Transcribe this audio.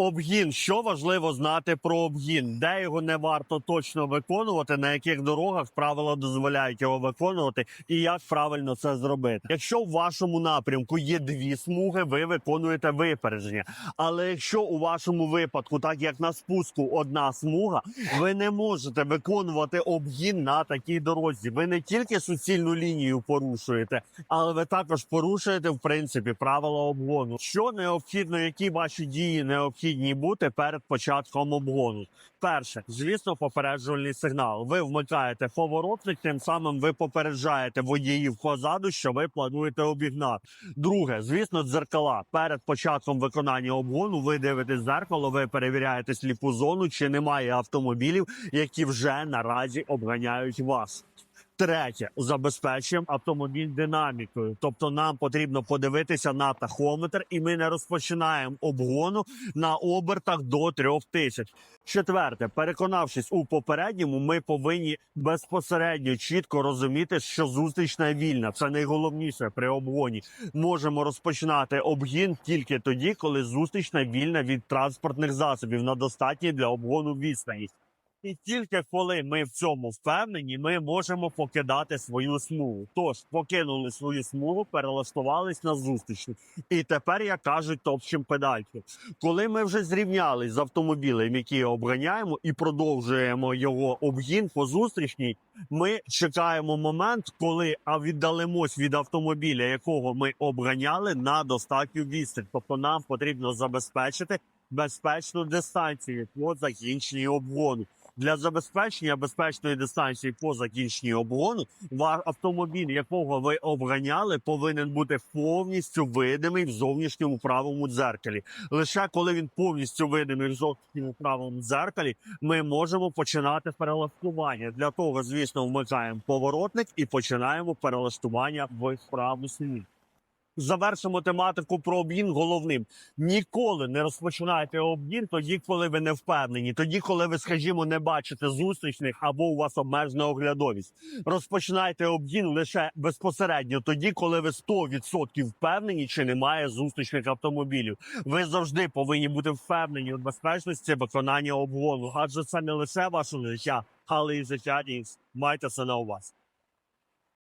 Обгін, що важливо знати про обгін, де його не варто точно виконувати, на яких дорогах правила дозволяють його виконувати, і як правильно це зробити. Якщо в вашому напрямку є дві смуги, ви виконуєте випередження. Але якщо у вашому випадку, так як на спуску, одна смуга, ви не можете виконувати обгін на такій дорозі. Ви не тільки суцільну лінію порушуєте, але ви також порушуєте в принципі правила обгону. Що необхідно, які ваші дії необхідні бути перед початком обгону? Перше, звісно, попереджувальний сигнал. Ви вмикаєте поворотник, тим самим ви попереджаєте водіїв позаду, що ви плануєте обігнати. Друге, звісно, дзеркала. Перед початком виконання обгону ви дивитесь дзеркало, ви перевіряєте сліпу зону, чи немає автомобілів, які вже наразі обганяють вас. Третє, забезпечуємо автомобіль динамікою. Тобто нам потрібно подивитися на тахометр, і ми не розпочинаємо обгону на обертах до трьох тисяч. Четверте, переконавшись у попередньому, ми повинні безпосередньо чітко розуміти, що зустрічна вільна. Це найголовніше при обгоні. Можемо розпочинати обгін тільки тоді, коли зустрічна вільна від транспортних засобів на достатній для обгону відстані. І тільки коли ми в цьому впевнені, ми можемо покидати свою смугу. Тож покинули свою смугу, перелаштувались на зустрічну. І тепер, як кажуть, топчем педальки. Коли ми вже зрівнялись з автомобілем, який обганяємо, і продовжуємо його обгін по зустрічній, ми чекаємо момент, коли віддалимось від автомобіля, якого ми обганяли, на достатню відстань. Тобто нам потрібно забезпечити безпечну дистанцію по закінченні обгону. Для забезпечення безпечної дистанції по закінченні обгону автомобіль, якого ви обганяли, повинен бути повністю видимий в зовнішньому правому дзеркалі. Лише коли він повністю видимий в зовнішньому правому дзеркалі, ми можемо починати перелаштування. Для того, звісно, вмикаємо поворотник і починаємо перелаштування в праву смугу. Завершимо тематику про обгін головним. Ніколи не розпочинайте обгін тоді, коли ви не впевнені, тоді, коли ви, скажімо, не бачите зустрічних або у вас обмежена оглядовість. Розпочинайте обгін лише безпосередньо тоді, коли ви 100% впевнені, чи немає зустрічних автомобілів. Ви завжди повинні бути впевнені у безпечності виконання обгону, адже це не лише ваше життя, але й життя інших. Майте це на увазі.